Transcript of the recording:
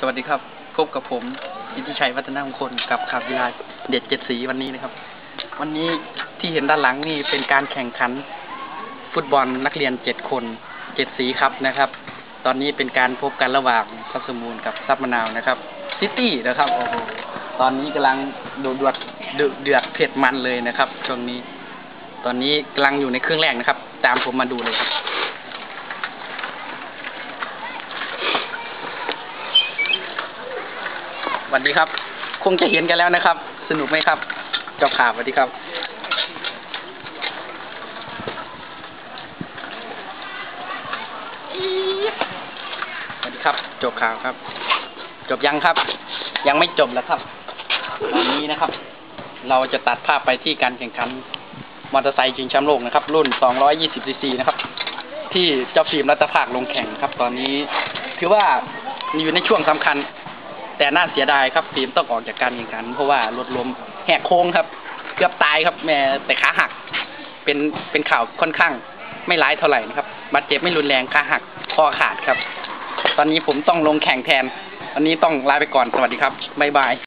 สวัสดีครับ พบกับผมอิทธิชัยวัฒนมงคลกับข่าวกีฬาเด็ดเจ็ดสีวันนี้นะครับ วันนี้ที่เห็นด้านหลังนี่เป็นการแข่งขัน ฟุตบอลนักเรียนเจ็ดคนเจ็ดสีครับนะครับ ตอนนี้เป็นการพบกันระหว่างซับสมูลกับซับมะนาวนะครับซิตี้นะครับโอ้โหตอนนี้กำลังดูดวดเดือดเดือดเผ็ดมันเลยนะครับช่วงนี้ ตอนนี้กำลังอยู่ในเครื่องแรกนะครับ ตามผมมาดูเลยครับ วัสดีครับ คงจะเห็นกันแล้วนะครับ สนุกไหมครับเจ้าข่าวสวัสดีครับสวัสดีครับ จบข่าวครับ จบยังครับ ยังไม่จบแล้วครับ ตอนนี้นะครับ เราจะตัดภาพไปที่การแข่งขันมอเตอร์ไซค์ชิงแชมป์โลกนะครับ รุ่น 220ซีซีนะครับ ที่เจ้าฟิล์มรัตภาคลงแข่งครับ ตอนนี้ถือว่าอยู่ในช่วงสำคัญ แต่น่าเสียดายครับฟิล์มต้องออกจากการแข่งขัน เพราะว่ารถล้มแหกโค้งครับ เกือบตายครับแม่แต่ขาหัก เป็นเป็นข่าวค่อนข้างไม่ร้ายเท่าไหร่นะครับบาดเจ็บไม่รุนแรงขาหักคอขาดครับ ตอนนี้ผมต้องลงแข่งแทน วันนี้ต้องลาไปก่อนสวัสดีครับบ๊ายบาย